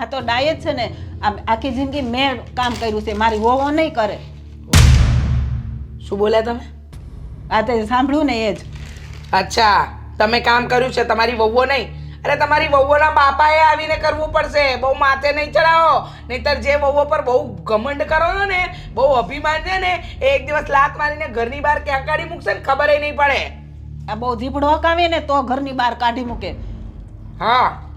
હા તો ડાય જ છે ને આમ આખી જિંદગી મેં કામ કર્યું છે મારી વોવો નહીં કરે. શું બોલ્યા તમે? આ તે સાંભળ્યું ને એ જ. અચ્છા તમે કામ કર્યું છે તમારી વહુઓ નહીં? અરે તમારી વહુઓના બાપાએ આવીને કરવું પડશે બહુ માથે નહીં ચડાવો. નહીતર જે વહુઓ પર બહુ ઘમંડ કરો છો ને બહુ અભિમાન છે ને એ એક દિવસ લાત મારીને ઘરની બહાર ક્યાં કાઢી મૂકશે ને ખબર નહીં પડે. આ બહુ જીપડો હકાવે ને તો ઘરની બહાર કાઢી મૂકે. હા.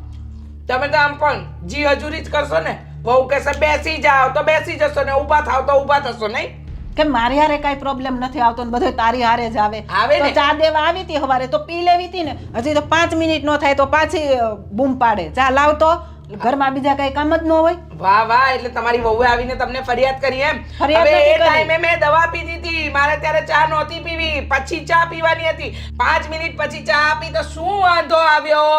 તમે તો આમ પણ જી હજુરી જ કરશો ને વહુ કહેશે બેસી જાઓ તો બેસી જશો ને ઊભા થાવ તો ઊભા થશો નહીં? કે મારી હારે કઈ પ્રોબ્લેમ નથી આવતો ને બધો તારી હારે જ આવે. આવે ને. ચા દેવા આવી હતી હવારે તો પી લેવી હતી ને હજી તો પાંચ મિનિટ નો થાય તો પાછી બૂમ પાડે. ચા લાવતો ઘરમાં બીજા કઈ કામ જ ન હોય. વાહ વાહ એટલે તમારી વહુએ આવીને તમને ફરિયાદ કરી એમ? હવે એ ટાઈમે મેં દવા પીધી હતી મારે ત્યારે ચા નહોતી પીવી પછી ચા પીવાની હતી. પાંચ મિનિટ પછી ચા આપી તો શું વાંધો આવ્યો?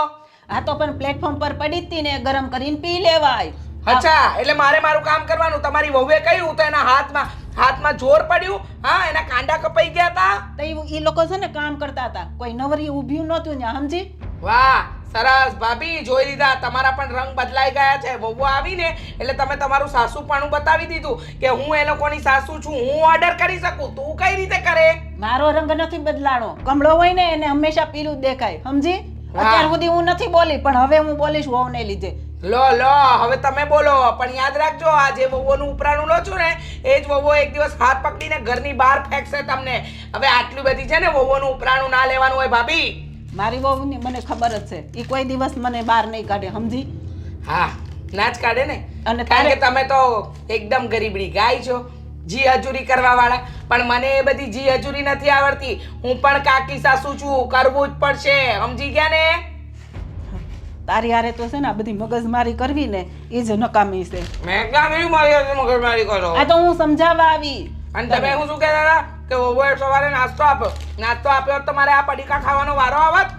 આ તો પણ પ્લેટફોર્મ પર પડી હતી ને ગરમ કરીને પી લેવાય. અચ્છા એટલે મારે મારું કામ કરવાનું. તમારી વહુએ કહ્યું તો એના હાથમાં હાથમાં જોર પડ્યું. હા એના કાંડા કપાઈ ગયા હતા તો ઈ લોકો છે ને કામ કરતા હતા. કોઈ નવરી ઊભ્યું નહોતું ને સમજી? વાહ સરસ ભાભી જોઈ લીધા. તમારા પણ રંગ બદલાઈ ગયા છે. વહુ આવીને એટલે તમે તમારું સાસુપણું બતાવી દીધું કે હું એ લોકોની સાસુ છું હું ઓર્ડર કરી શકું? તું કઈ રીતે કરે? મારો રંગ નથી બદલાણો. કમળો હોય ને એને હંમેશા પીળું દેખાય. સમજી. અત્યાર સુધી હું નથી બોલી પણ હવે હું બોલીશ વહુને લીધે. લો લો હવે તમે બોલો પણ યાદ રાખજો આ જે વહુઓનું ઉપરાણું લો છો ને એ જ વહુઓ એક દિવસ હાથ પકડીને ઘરની બહાર ફેંકશે તમને. હવે આટલી બધી છે ને વહુઓનું ઉપરાણું ના લેવાનું હોય ભાભી. મારી વહુની મને ખબર જ છે. એ કોઈ દિવસ મને બહાર નહીં કાઢે સમજી? હા ના જ કાઢે ને. અને કારણ કે તમે તો એકદમ ગરીબડી ગાય છો. જી હજુરી કરવા વાળા પણ મને એ બધી જી હજુરી નથી આવડતી. હું પણ કાકી સાસુ છું કરવું જ પડશે. સમજી ગયા ને? તારી હારે તો છે ને આ બધી મગજમારી કરવી ને એ જ નકામી છે. મેં ક્યાં કહ્યું મારી મગજમારી કરો? આ તો હું સમજાવવા આવી. અને તમે હું શું કહેતા હતા? કે ઓવર સવારે નાસ્તો આપ્યો નાસ્તો આપ્યો તો મારે આ પડીકા ખાવાનો વારો આવત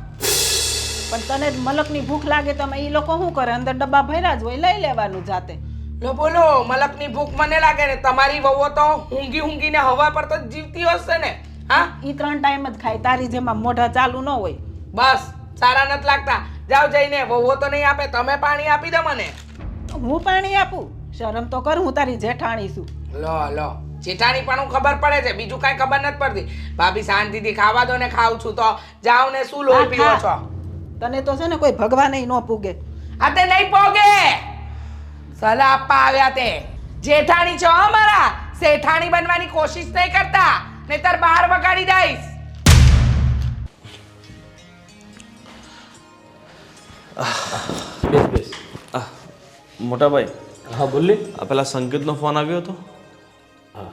પણ તને મલકની ભૂખ લાગે તો અમે એ લોકો શું કરે? અંદર ડબ્બા ભર્યા જ હોય લઈ લેવાનું જાતે. લો બોલો મલકની ભૂખ મને લાગે ને તમારી વહુઓ તો ઊંઘી ઊંઘીને હવા પર તો જીવતી હશે ને હા? ઈ ત્રણ ટાઈમ જ ખાય તારી જેમાં મોઢા ચાલુ ન હોય. બસ સારા નથી લાગતા. જાઓ જઈને વહુઓ તો નહીં આપે તમે પાણી આપી દો મને. હું પાણી આપું? શરમ તો કર હું તારી જેઠાણી છું. લો લો. જેઠાણી પણ હું ખબર પડે છે બીજું કાંઈ ખબર નથી પડતી. ભાભી શાંતિથી ખાવા દો ને ખાઉં છું તો. જાઓ ને શું લોહી પીવો છો? તને તો છે ને કોઈ ભગવાન ન પૂગે. આ તે નહીં પોગે! સલાહ આપવા આવ્યા તે. જેઠાણી છો મારા. શેઠાણી બનવાની કોશિશ નહીં કરતા. નહીતર બહાર વગાડી દઈશ. બેસ બેસ. મોટાભાઈ. મોટા ભાઈ હા બોલ ને આ પેલા સંકેતનો ફોન આવ્યો હતો? હા.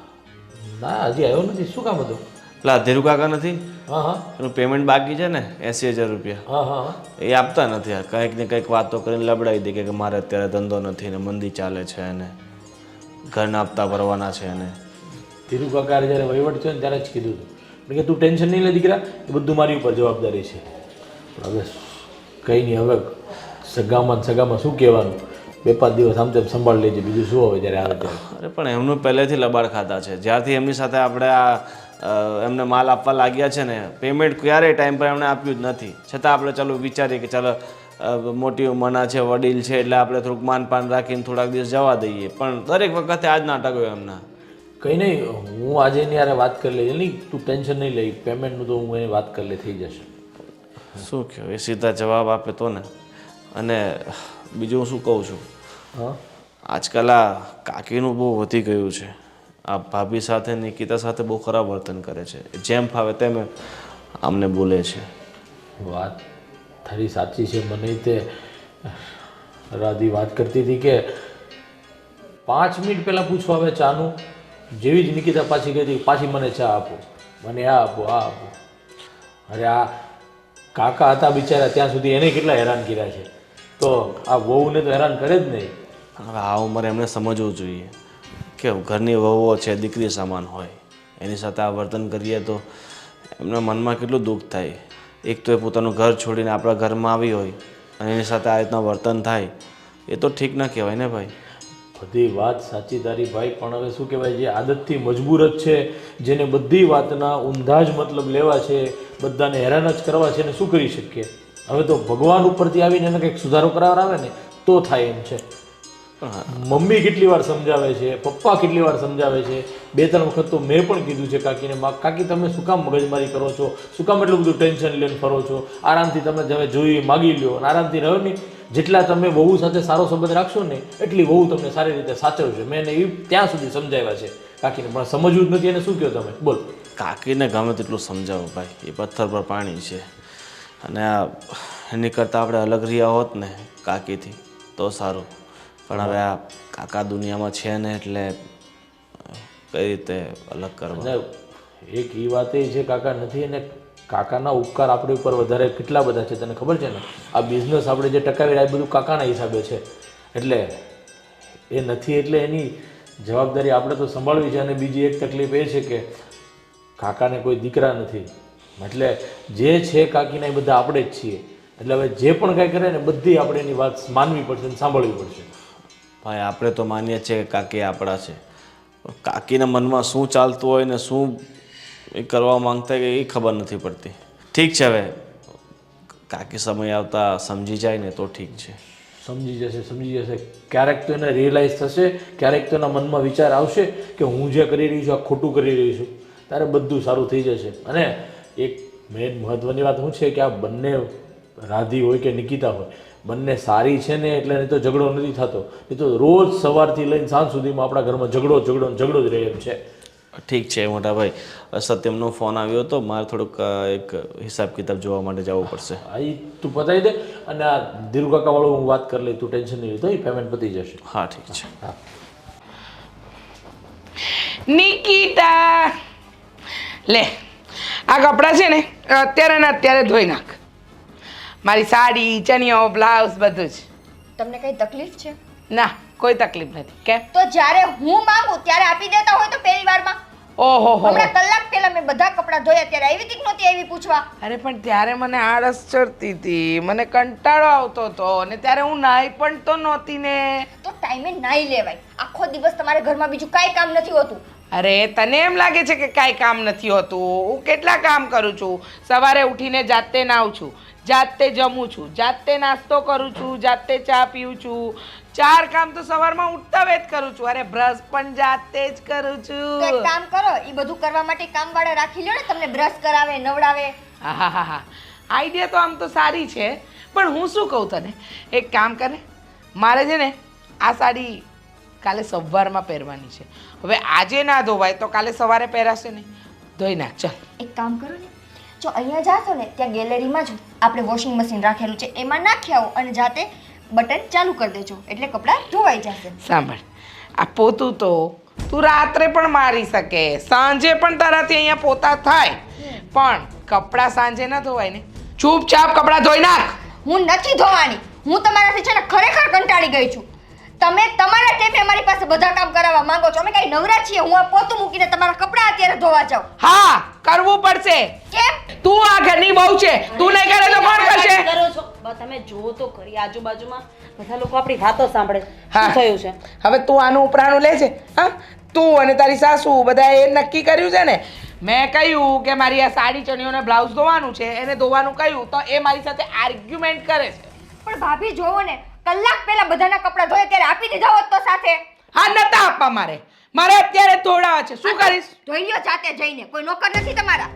ના હજી આવ્યો નથી. શું કામ હતું? પેલા ધીરુ કાકા નથી? હા હા. એનું પેમેન્ટ બાકી છે ને એસી હજાર રૂપિયા. એ આપતા નથી કંઈક ને કંઈક વાતો કરીને લબડાવી દે કે મારે અત્યારે ધંધો નથી ને મંદી ચાલે છે અને ઘરના હપ્તા ભરવાના છે અને ધીરુ કાકાએ જ્યારે વહીવટ થયો ને ત્યારે જ કીધું હતું એટલે કે તું ટેન્શન નહીં લે દીકરા એ બધું મારી ઉપર જવાબદારી છે. પણ હવે કંઈ નહીં હવે સગામાં સગામાં શું કહેવાનું? બે પાંચ દિવસ આમ તેમ સંભાળ લેજે બીજું શું હવે જ્યારે આવે ત્યારે. અરે પણ એમનું પહેલેથી લબાડ ખાતા છે. જ્યારથી એમની સાથે આપણે આ એમને માલ આપવા લાગ્યા છે ને પેમેન્ટ ક્યારેય ટાઈમ પર એમણે આપ્યું જ નથી. છતાં આપણે ચાલો વિચારીએ કે ચાલો મોટી ઉંમરના છે વડીલ છે એટલે આપણે થોડુંક માનપાન રાખીને થોડાક દિવસ જવા દઈએ. પણ દરેક વખતે આ જ નાટક હોય એમના. કંઈ નહીં હું આજે એની યારે વાત કરી લઈ નહીં તું ટેન્શન નહીં લઈ પેમેન્ટનું તો હું એની વાત કરી લે થઈ જશે. શું કહો એ સીધા જવાબ આપે તો ને. અને બીજું હું શું કહું છું? હા? આજકાલ આ કાકીનું બહુ વધી ગયું છે. આ ભાભી સાથે નિકિતા સાથે બહુ ખરાબ વર્તન કરે છે. જેમ ફાવે તેમ અમને બોલે છે. વાત તારી સાચી છે. મને તે રાધી વાત કરતી હતી કે પાંચ મિનિટ પહેલાં પૂછવા આવે ચાનું. જેવી જ નિકિતા પાછી ગઈ હતી પાછી મને ચા આપો. મને આ આપો આ આપો. અરે આ કાકા હતા બિચારા ત્યાં સુધી એને કેટલા હેરાન કર્યા છે. તો આ વહુને તો હેરાન કરે જ નહીં. હવે આ ઉંમરે એમને સમજવું જોઈએ. કે ઘરની વહુઓ છે, દીકરી સમાન હોય, એની સાથે આ વર્તન કરીએ તો એમના મનમાં કેટલું દુઃખ થાય. એક તો એ પોતાનું ઘર છોડીને આપણા ઘરમાં આવી હોય અને એની સાથે આ રીતના વર્તન થાય, એ તો ઠીક ના કહેવાય ને ભાઈ? બધી વાત સાચી તારી ભાઈ, પણ હવે શું કહેવાય, જે આદતથી મજબૂર જ છે, જેને બધી વાતના ઊંધા જ મતલબ લેવા છે, બધાને હેરાન જ કરવા છે ને શું કરી શકીએ? હવે તો ભગવાન ઉપરથી આવીને એને કંઈક સુધારો કરાવવા આવે ને, તો થાય એમ છે. મમ્મી કેટલી વાર સમજાવે છે પપ્પા કેટલી વાર સમજાવે છે? બે ત્રણ વખત તો મેં પણ કીધું છે કાકીને "મા, કાકી તમે શું કામ મગજમારી કરો છો? શું કામ એટલું બધું ટેન્શન લઈને ફરો છો? આરામથી તમે તમે જોઈએ માગી લ્યો. અને આરામથી રહ્યો નહીં. જેટલા તમે વહુ સાથે સારો સંબંધ રાખશો ને એટલી વહુ તમને સારી રીતે સાચવશે. મેં એને એ ત્યાં સુધી સમજાવ્યા છે કાકીને. પણ સમજવું જ નથી. એને શું કહો તમે? બોલ. કાકીને ગમે તેટલું સમજાવો ભાઈ. એ પથ્થર પર પાણી છે. અને આ એની કરતાં આપણે અલગ રહ્યા હોત ને કાકીથી તો સારું. પણ હવે આ કાકા દુનિયામાં છે ને એટલે કઈ રીતે અલગ કરવા? એક એ વાત એ છે કાકા નથી અને કાકાના ઉપકાર આપણી ઉપર વધારે કેટલા બધા છે તને ખબર છે ને? આ બિઝનેસ આપણે જે ટકાવી રહ્યા બધું કાકાના હિસાબે છે. એટલે એ નથી એટલે એની જવાબદારી આપણે તો સંભાળવી છે અને બીજી એક તકલીફ એ છે કે કાકાને કોઈ દીકરા નથી. એટલે જે છે કાકીના એ બધા આપણે જ છીએ. એટલે હવે જે પણ કાંઈ કરે ને બધી આપણે એની વાત માનવી પડશે અને સાંભળવી પડશે. ભાઈ, આપણે તો માનીએ છીએ કે કાકી આપણા છે. કાકીના મનમાં શું ચાલતું હોય ને શું એ કરવા માંગતા હોય એ ખબર નથી પડતી. ઠીક છે હવે. કાકી સમય આવતા સમજી જાય ને તો ઠીક છે. સમજી જશે સમજી જશે. ક્યારેક તો એને રિયલાઇઝ થશે, ક્યારેક તો એના મનમાં વિચાર આવશે કે હું જે કરી રહી છું, આ ખોટું કરી રહી છું. ત્યારે બધું સારું થઈ જશે. અને એક મેન મહત્ત્વની વાત શું છે કે આ બંને રાધી હોય કે નિકિતા હોય. બંને સારી છે ને એટલે નહીં તો ઝઘડો નથી થતો. એ તો રોજ સવારથી લઈને સાંજ સુધીમાં આપણા ઘરમાં ઝઘડો ઝઘડો ને ઝઘડો જ રહે એમ છે. ઠીક છે મોટાભાઈ સત્યમનો ફોન આવ્યો હતો મારે થોડુંક એક હિસાબ કિતાબ જોવા માટે જવું પડશે. હા એ તું પતાવી દે અને આ દીર્ઘકાવાળું કાકા હું વાત કરી લઈ. તું ટેન્શન નહીં તો એ પેમેન્ટ પતી જશે. હા ઠીક છે. હા. નિકિતા! લે આ કપડાં છે ને અત્યારે ને અત્યારે ધોઈ નાખ. મારી સાડી ચણિયો બ્લાઉઝ બધું જ. તમને કઈ તકલીફ છે? ના કોઈ તકલીફ નથી. કેમ? તો જ્યારે હું માંગુ ત્યારે આપી દેતા હોય તો પહેલી વારમાં. ઓહો હો. હમણાં કલાક પહેલા મેં બધા કપડાં ધોયા ત્યારે આવી હતી કે નહોતી આવી પૂછવા? અરે પણ ત્યારે મને આળસ ચડતી હતી. મને કંટાળો આવતો હતો અને ત્યારે હું નાઈ પણ તો નહોતી ને. તો ટાઈમે નાઈ લેવાય. આખો દિવસ તમારે ઘરમાં બીજું કાંઈ કામ નથી હોતું. અરે તને એમ લાગે છે કે કાંઈ કામ નથી હોતું? હું કેટલા કામ કરું છું? સવારે ઉઠીને જાતે નાવું છું. જાતે જમું છું જાતે નાસ્તો કરું છું જાતે ચા પીઉં છું. ચાર કામ તો સવારમાં ઉઠતા વેત કરું છું. અરે બ્રશ પણ જાતે જ કરું એક છું કામ કરો એ બધું કરવા માટે કામવાળા રાખી લો ને તમને બ્રશ કરાવે નવડાવે. હા હા હા હા. આઈડિયા તો આમ તો સારી છે. પણ હું શું કહું તને? એક કામ કરે મારે છે ને આ સાડી કાલે સવારમાં પહેરવાની છે. હવે આજે ના ધોવાય તો કાલે સવારે પહેરાશે ને ધોઈ નાખ ચાલ. એક કામ કરો ને જો અહીંયા જાશો ને ત્યાં ગેલેરીમાં જ આપણે વોશિંગ મશીન રાખેલું છે. એમાં નાખી આવો અને જાતે બટન ચાલુ કરી દેજો. એટલે કપડાં ધોવાઈ જશે. સાંભળ. આ પોતું તો તું રાત્રે પણ મારી શકે. સાંજે પણ તારાથી અહીંયા પોતા થાય. પણ કપડાં સાંજે ન ધોવાય ને. ચૂપચાપ કપડાં ધોઈ નાખ. હું નથી ધોવાની. હું તમારાથી છે ને ખરેખર કંટાળી ગઈ છું. તમે તમારા ટેપે અમારી પાસે બધા કામ કરાવવા માંગો છો. અમે કઈ નવરા છીએ. હું આ પોતું મૂકીને તમારા કપડાં અત્યારે ધોવા જાઉં. હા કરવું પડશે. કેમ? તું આ ઘરની બહુ છે. તું નહીં કરે તો કોણ કરશે? કરો છો? તમે જુઓ તો ખરી આજુબાજુમાં બધા લોકો આપણી વાતો સાંભળે. હા. શું થયું છે? હવે તું આનું ઉપરાણું લે છે. હા? તું અને તારી સાસુ બધા એ નક્કી કર્યું છે ને? મેં કહ્યું કે મારી આ સાડી ચણીઓને બ્લાઉઝ ધોવાનું છે. એને ધોવાનું કહ્યું તો એ મારી સાથે આર્ગ્યુમેન્ટ કરે છે. પણ ભાભી જોવો ને. કલાક પહેલા બધાના કપડાં ધોયા ત્યારે આપી દીધા હોત તો સાથે? હા નતા આપવા મારે. મારે અત્યારે ધોડાવા છે. શું કરીશ? ધોઈ લ્યો જાતે જઈને. કોઈ નોકર નથી તમારા?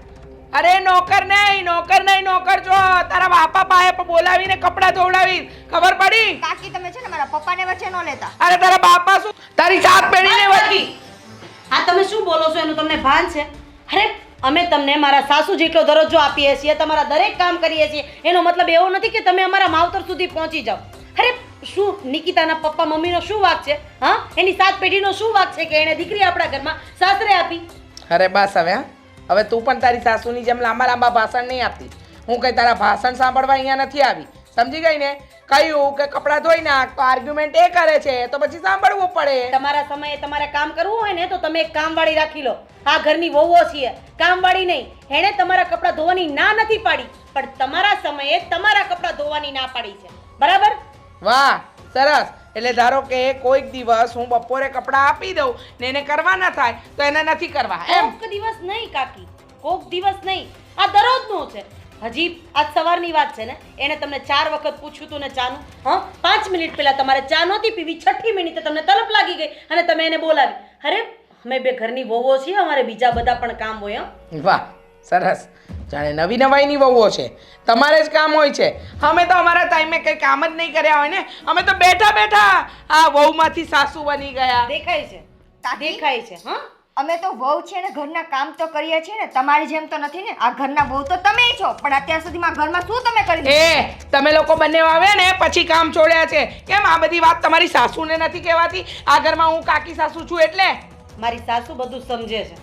અરે નોકર નહીં નોકર નહીં નોકર. જો તારા બાપા પાસે પણ બોલાવીને કપડાં ધોવડાવી ખબર પડી? કાકી તમે છે ને મારા પપ્પાને વચ્ચે નો લેતા. અરે તારા બાપા શું? તારી સાત પેઢીને વચ્ચે આ તમે શું બોલો છો? એનું તમને ભાન છે? અરે અમે તમને મારા સાસુ જેટલો દરજ્જો આપીએ છીએ તમારા દરેક કામ કરીએ છીએ એનો મતલબ એવો નથી કે તમે અમારા માવતર સુધી પહોંચી જાઓ. અરે શું નિકિતાના પપ્પા મમ્મીનો શું વાક છે? હા? એની સાત પેઢીનો શું વાક છે કે એણે દીકરી આપણા ઘરમાં સાસરે આપી? અરે બસ હવે હા. હવે તું પણ તારી સાસુની જેમ લાંબા લાંબા ભાષણ નહીં આપતી. હું કઈ તારા ભાષણ સાંભળવા અહીંયા નથી આવી. સમજી ગઈ ને? કહ્યું કે કપડાં ધોઈ નાખ તો આર્ગ્યુમેન્ટ એ કરે છે તો પછી સાંભળવું પડે. તમારા સમયે તમારે કામ કરવું હોય ને તો તમે એક કામવાળી રાખી લો. આ ઘરની વહુઓ છીએ. કામવાળી નહીં. એણે તમારા કપડાં ધોવાની ના નથી પાડી પણ તમારા સમયે તમારા કપડાં ધોવાની ના પાડી છે. બરાબર? વાહ સરસ. એટલે ધારો કે કોઈક દિવસ હું બપોરે કપડાં આપી દઉં ને એને કરવા ના થાય તો એને નથી કરવા એમ? કોક દિવસ નહીં કાકી. કોક દિવસ નહીં. આ દરરોજનું છે. હજી આજ સવારની વાત છે ને? એને તમને ચાર વખત પૂછ્યું તું ને ચાનું? હા? પાંચ મિનિટ પહેલા તમારે ચા નહોતી પીવી છઠ્ઠી મિનિટે તમને તલપ લાગી ગઈ અને તમે એને બોલાવી. અરે અમે બે ઘરની વોવો છીએ અમારે બીજા બધા પણ કામ હોય હં? વાહ સરસ. જાણે નવી નવાઈની વહુઓ છે. તમારે જ કામ હોય છે. અમે તો અમારા ટાઈમે કંઈ કામ જ નહીં કર્યા હોય ને. અમે તો બેઠા બેઠા આ વહુમાંથી સાસુ બની ગયા. દેખાય છે? દેખાય છે હા? અમે તો વહુ છે ને ઘરના કામ તો કરીએ છીએ ને. તમારી જેમ તો નથી ને. આ ઘરના વહુ તો તમે છો. પણ અત્યાર સુધીમાં ઘરમાં શું તમે કરી દીધું? એ તમે લોકો બંને આવ્યા ને પછી કામ છોડ્યા છે. કેમ આ બધી વાત તમારી સાસુને નથી કહેવાતી? આ ઘરમાં હું કાકી સાસુ છું એટલે? મારી સાસુ બધું સમજે છે.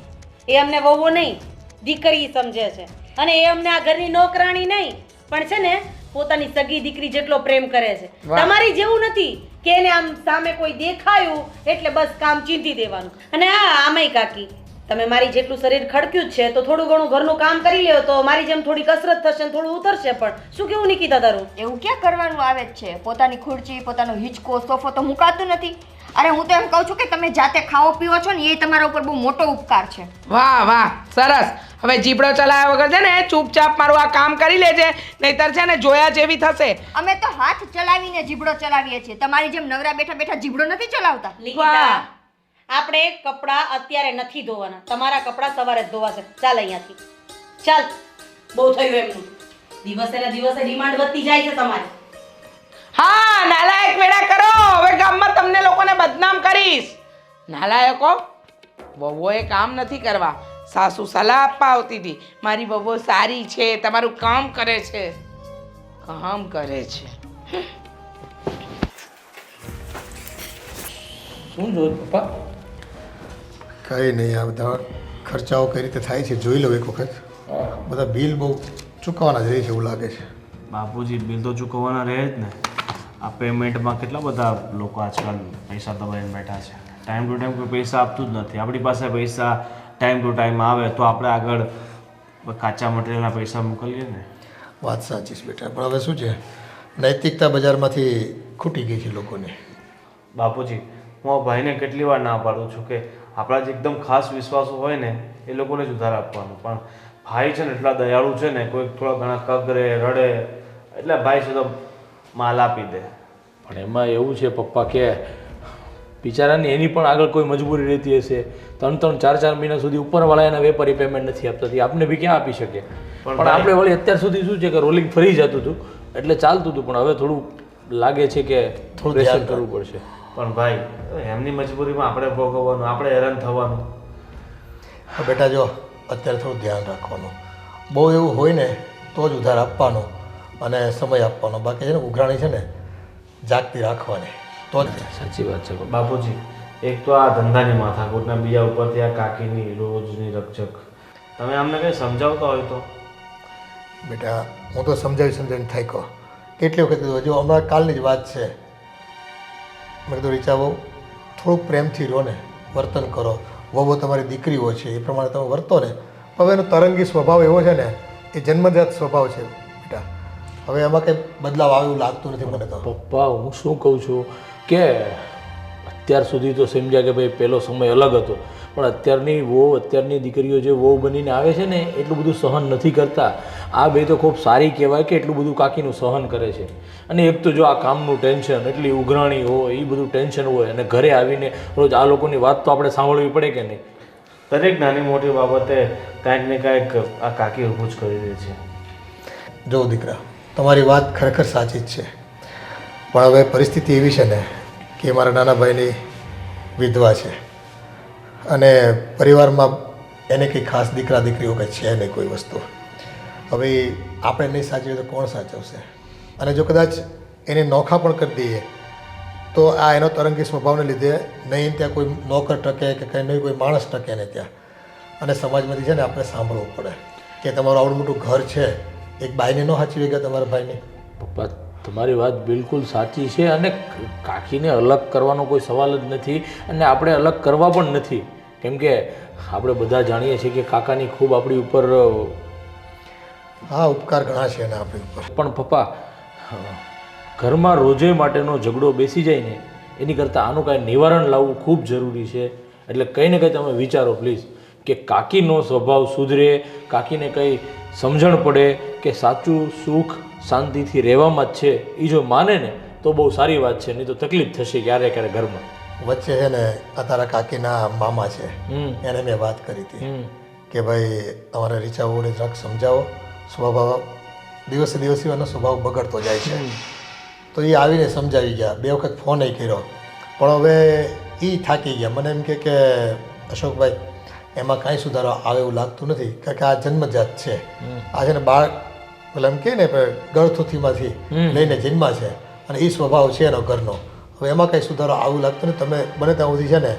એ અમને વહુ નહીં દીકરી સમજે છે. અને એ અમને આ ઘરની નોકરાણી નહીં પણ છે ને પોતાની સગી દીકરી જેટલો પ્રેમ કરે છે. તમારી જેવું નથી કે એને આમ સામે કોઈ દેખાયું એટલે બસ કામ ચીંધી દેવાનું. અને હા આમાંય કાકી તમે મારી જેટલું શરીર ખડક્યું જ છે તો થોડું ઘણું ઘરનું કામ કરી લ્યો તો મારી જેમ થોડી કસરત થશે ને થોડું ઉતરશે પણ. શું કેવું નિકિતા તારું? એવું ક્યાં કરવાનું આવે જ છે? પોતાની ખુરચી પોતાનો હિંચકો સોફો તો મુકાતું નથી. અરે હું તો એમ કહું છું કે તમે જાતે ખાઓ પીવો છો ને એ તમારા ઉપર બહુ મોટો ઉપકાર છે. વાહ વાહ સરસ. હવે જીબડો ચલાવ્યા વગર છે ને ચૂપચાપ મારું આ કામ કરી લેજે નહીતર છે ને જોયા જેવી થશે. અમે તો હાથ ચલાવીને જીબડો ચલાવીએ છીએ. તમારી જેમ નવરા બેઠા બેઠા જીબડો નથી ચલાવતા? આપણે કપડાં અત્યારે નથી ધોવાના. તમારા કપડાં સવારે જ ધોવાશે. ચાલ અહીંયાથી. ચાલ. બહુ થયું એમનું. દિવસે ને દિવસે ડિમાન્ડ વધતી જાય છે તમારી. હા નાલાયક વેડા કરો. હવે ગામમાં તમને લોકોને બદનામ કરીશ. નાલાયકો વહુઓએ કામ નથી કરવા. સાસુ સલાહ આપવા આવતી હતી મારી બહુ સારી છે તમારું કામ કરે છે. કામ કરે છે. શું જો પપ્પા? કંઈ નહીં આ બધા ખર્ચાઓ કઈ રીતે થાય છે જોઈ લો એક વખત. બધા બિલ બહુ ચૂકવવાના જ રહે છે એવું લાગે છે. બાપુજી બિલ તો ચૂકવવાના રહે જ ને. આ પેમેન્ટમાં કેટલા બધા લોકો આજકાલ પૈસા દબાઈને બેઠા છે? ટાઈમ ટુ ટાઈમ કોઈ પૈસા આપતું જ નથી. આપણી પાસે પૈસા ટાઈમ ટુ ટાઈમ આવે તો આપણે આગળ કાચા મટીરિયલના પૈસા મોકલીએ ને. વાત સાચી છે બેટા પણ હવે શું છે? નૈતિકતા બજારમાંથી ખૂટી ગઈ છે લોકોને. બાપુજી હું આ ભાઈને કેટલી વાર ના પાડું છું કે આપણા જે એકદમ ખાસ વિશ્વાસો હોય ને એ લોકોને જ ઉધાર આપવાનું. પણ ભાઈ છે ને એટલા દયાળુ છે ને કોઈ થોડા ઘણા કગરે રડે એટલે ભાઈ છે તો માલ આપી દે. પણ એમાં એવું છે પપ્પા કે બિચારાની એની પણ આગળ કોઈ મજબૂરી રહેતી હશે. ત્રણ ત્રણ ચાર ચાર મહિના સુધી ઉપરવાળા એના વેપારી પેમેન્ટ નથી આપતા. આપણે બી ક્યાં આપી શકીએ પણ પણ આપણે વળી અત્યાર સુધી શું છે કે રોલિંગ ફરી જતું હતું એટલે ચાલતું હતું પણ હવે થોડું લાગે છે કે થોડું પ્રેશર કરવું પડશે. પણ ભાઈ એમની મજબૂરીમાં આપણે ભોગવવાનું આપણે હેરાન થવાનું. બેટા જો અત્યારે થોડું ધ્યાન રાખવાનું. બહુ એવું હોય ને તો જ ઉધાર આપવાનો અને સમય આપવાનો. બાકી છે ને ઉઘરાણી છે ને જાગતી રાખવાની. તો જ સાચી વાત છે બાપુજી એક તો આ ધંધાની માથાકૂટના બીજા ઉપરથી આ કાકીની રોજની રકઝક. તમે અમને કંઈ સમજાવતા હોય તો? બેટા હું તો સમજાવી સમજાવીને થાક્યો કેટલી વખત કીધું જો હમણાં કાલની જ વાત છે. મેં કીધું રીચા બહુ થોડુંક પ્રેમથી રહો ને વર્તન કરો. વહુ તમારી દીકરીઓ છે એ પ્રમાણે તમે વર્તો ને. હવે એનો તરંગી સ્વભાવ એવો છે ને એ જન્મજાત સ્વભાવ છે બેટા. હવે એમાં કંઈ બદલાવ આવ્યું લાગતું નથી મને તો. પપ્પા હું શું કહું છું? કે અત્યાર સુધી તો સમજ્યા કે ભાઈ પહેલો સમય અલગ હતો. પણ અત્યારની વહુ અત્યારની દીકરીઓ જે વહુ બનીને આવે છે ને એટલું બધું સહન નથી કરતા. આ બે તો ખૂબ સારી કહેવાય કે એટલું બધું કાકીનું સહન કરે છે. અને એક તો જો આ કામનું ટેન્શન એટલી ઉઘરાણી હોય એ બધું ટેન્શન હોય અને ઘરે આવીને રોજ આ લોકોની વાત તો આપણે સાંભળવી પડે કે નહીં? દરેક નાની મોટી બાબતે કાંઈક ને કાંઈક આ કાકી ઊભું જ કરી દે છે. જો દીકરા તમારી વાત ખરેખર સાચી જ છે. પણ હવે પરિસ્થિતિ એવી છે ને કે મારા નાના ભાઈની વિધવા છે. અને પરિવારમાં એને કંઈ ખાસ દીકરા દીકરીઓ કંઈ છે નહીં કોઈ વસ્તુ. હવે આપણે નહીં સાચવીએ તો કોણ સાચવશે? અને જો કદાચ એને નોખા પણ કરી દઈએ, તો આ એનો તરંગી સ્વભાવને લીધે નહીં ત્યાં કોઈ નોકર ટકે કે કંઈ નહીં, કોઈ માણસ ટકે ને ત્યાં. અને સમાજમાંથી છે ને આપણે સાંભળવું પડે કે તમારું આવડું મોટું ઘર છે, એક બાઈને ન સાચવી ગયા તમારા ભાઈને? પપ્પા તમારી વાત બિલકુલ સાચી છે અને કાકીને અલગ કરવાનો કોઈ સવાલ જ નથી અને આપણે અલગ કરવા પણ નથી. કેમ કે આપણે બધા જાણીએ છીએ કે કાકાની ખૂબ આપણી ઉપર હા ઉપકાર ઘણા છે એના આપણી ઉપર. પણ પપ્પા ઘરમાં રોજે માટેનો ઝઘડો બેસી જાય ને એની કરતાં આનું કાંઈ નિવારણ લાવવું ખૂબ જરૂરી છે. એટલે કંઈ ને કંઈ તમે વિચારો પ્લીઝ કે કાકીનો સ્વભાવ સુધરે કાકીને કંઈ સમજણ પડે કે સાચું સુખ શાંતિથી રહેવામાં જ છે. એ જો માને ને તો બહુ સારી વાત છે નહીં તો તકલીફ થશે ક્યારે ક્યારે ઘરમાં. વચ્ચે છે ને અતારા તારા કાકીના મામા છે એને મેં વાત કરી હતી કે ભાઈ તમારે રીચા વહુને જરાક સમજાવો. સ્વભાવ દિવસે દિવસે એનો સ્વભાવ બગડતો જાય છે. તો એ આવીને સમજાવી ગયા. બે વખત ફોન કર્યો. પણ હવે એ થાકી ગયા. મને એમ કે અશોકભાઈ એમાં કાંઈ સુધારો આવે એવું લાગતું નથી કારણ કે આ જન્મજાત છે. આ છે ને બાળ પેલા એમ કહે ને ગળથુથીમાંથી લઈને જન્મા છે. અને એ સ્વભાવ છે એનો ઘરનો. હવે એમાં કાંઈ સુધારો આવું લાગતું નથી. તમે બને ત્યાં સુધી છે ને